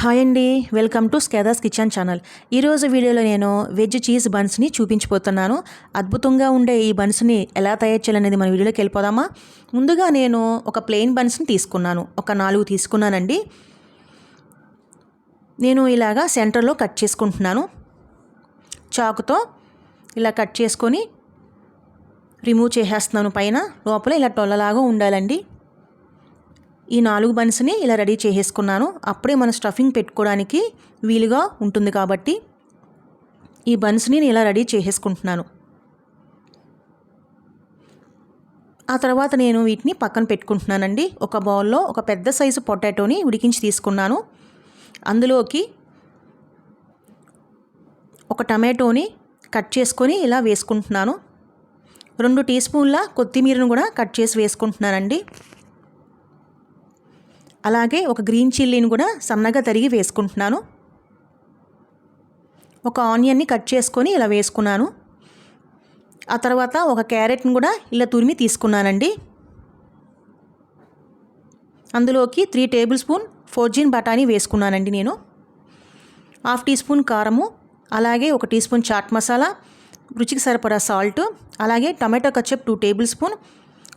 Hi అండి welcome to స్కేదాస్ kitchen channel. ఈరోజు వీడియోలో నేను వెజ్ చీజ్ బన్స్ని చూపించిపోతున్నాను. అద్భుతంగా ఉండే ఈ బన్స్ని ఎలా తయారు చేయాలనేది మన వీడియోలోకి వెళ్ళిపోదామా? ముందుగా నేను ఒక ప్లెయిన్ బన్స్ని తీసుకున్నాను. ఒక నాలుగు తీసుకున్నానండి. నేను ఇలాగా సెంటర్లో కట్ చేసుకుంటున్నాను. చాకుతో ఇలా కట్ చేసుకొని రిమూవ్ చేసేస్తున్నాను పైన. లోపల ఇలా టొల్లలాగా ఉండాలండి. ఈ నాలుగు బన్స్ని ఇలా రెడీ చేసేసుకున్నాను. అప్పుడే మన స్టఫింగ్ పెట్టుకోవడానికి వీలుగా ఉంటుంది కాబట్టి ఈ బన్స్ని నేను ఇలా రెడీ చేసేసుకుంటున్నాను. ఆ తర్వాత నేను వీటిని పక్కన పెట్టుకుంటున్నానండి. ఒక బౌల్లో ఒక పెద్ద సైజు పొటాటోని ఉడికించి తీసుకున్నాను. అందులోకి ఒక టమాటోని కట్ చేసుకొని ఇలా వేసుకుంటున్నాను. రెండు టీ స్పూన్ల కొత్తిమీరను కూడా కట్ చేసి వేసుకుంటున్నానండి. అలాగే ఒక గ్రీన్ చిల్లీని కూడా సన్నగా తరిగి వేసుకుంటున్నాను. ఒక ఆనియన్ని కట్ చేసుకొని ఇలా వేసుకున్నాను. ఆ తర్వాత ఒక క్యారెట్ని కూడా ఇలా తురిమి తీసుకున్నానండి. అందులోకి త్రీ టేబుల్ స్పూన్ ఫోర్జీన్ బఠానీ వేసుకున్నానండి నేను. హాఫ్ టీ స్పూన్ కారము అలాగే ఒక టీ స్పూన్ చాట్ మసాలా రుచికి సరిపడా సాల్ట్ అలాగే tomato ketchup two tablespoon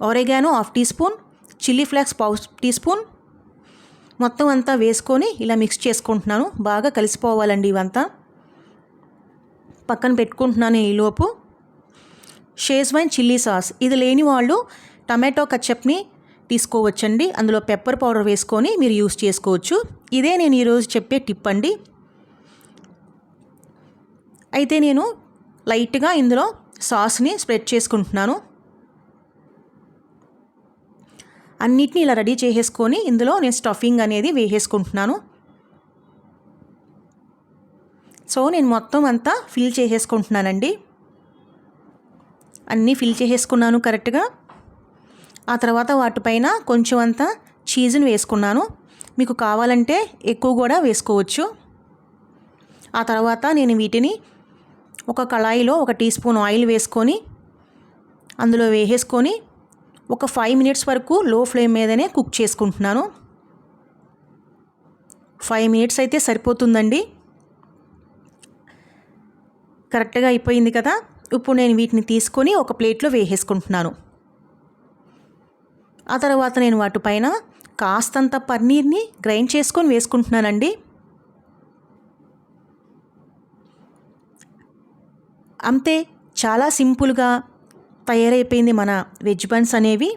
oregano half teaspoon chilli flakes పావు టీ స్పూన్ మొత్తం అంతా వేసుకొని ఇలా మిక్స్ చేసుకుంటున్నాను. బాగా కలిసిపోవాలండి ఇవంతా. పక్కన పెట్టుకుంటున్నాను ఈలోపు షేజ్వైన్ చిల్లీ సాస్. ఇది లేని వాళ్ళు టమాటో కచ్చప్ని తీసుకోవచ్చండి. అందులో పెప్పర్ పౌడర్ వేసుకొని మీరు యూస్ చేసుకోవచ్చు. ఇదే నేను ఈరోజు చెప్పే టిప్ అండి. అయితే నేను లైట్గా ఇందులో సాస్ని స్ప్రెడ్ చేసుకుంటున్నాను. అన్నిటిని ఇలా రెడీ చేసేసుకొని ఇందులో నేను స్టఫింగ్ అనేది వేసేసుకుంటున్నాను. సో నేను మొత్తం అంతా ఫిల్ చేసేసుకుంటున్నానండి. అన్నీ ఫిల్ చేసేసుకున్నాను కరెక్ట్గా. ఆ తర్వాత వాటిపైన కొంచెం అంతా చీజ్ని వేసుకున్నాను. మీకు కావాలంటే ఎక్కువ కూడా వేసుకోవచ్చు. ఆ తర్వాత నేను వీటిని ఒక కళాయిలో ఒక టీ స్పూన్ ఆయిల్ వేసుకొని అందులో వేసేసుకొని ఒక ఫైవ్ మినిట్స్ వరకు లో ఫ్లేమ్ మీదనే కుక్ చేసుకుంటున్నాను. ఫైవ్ మినిట్స్ అయితే సరిపోతుందండి. కరెక్ట్గా అయిపోయింది కదా? ఇప్పుడు నేను వీటిని తీసుకొని ఒక ప్లేట్లో వేసేసుకుంటున్నాను. ఆ తర్వాత నేను వాటిపైన కాస్తంత పన్నీర్ని గ్రైండ్ చేసుకొని వేసుకుంటున్నానండి. అంతే చాలా సింపుల్గా తయారైపోయింది మన వెజ్ బన్స్ అనేవి.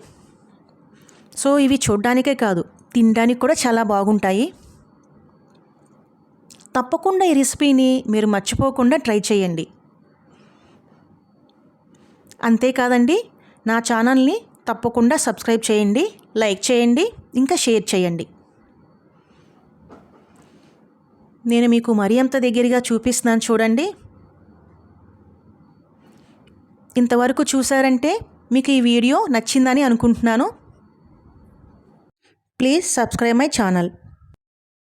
సో ఇవి చూడ్డానికే కాదు తినడానికి కూడా చాలా బాగుంటాయి. తప్పకుండా ఈ రెసిపీని మీరు మర్చిపోకుండా ట్రై చేయండి. అంతేకాదండి నా ఛానల్ని తప్పకుండా సబ్స్క్రైబ్ చేయండి లైక్ చేయండి ఇంకా షేర్ చేయండి. నేను మీకు మరీ అంత దగ్గరగా చూపిస్తున్నాను చూడండి. ఇంతవరకు చూసారంటే మీకు ఈ వీడియో నచ్చిందని అనుకుంటున్నాను. Please subscribe my channel.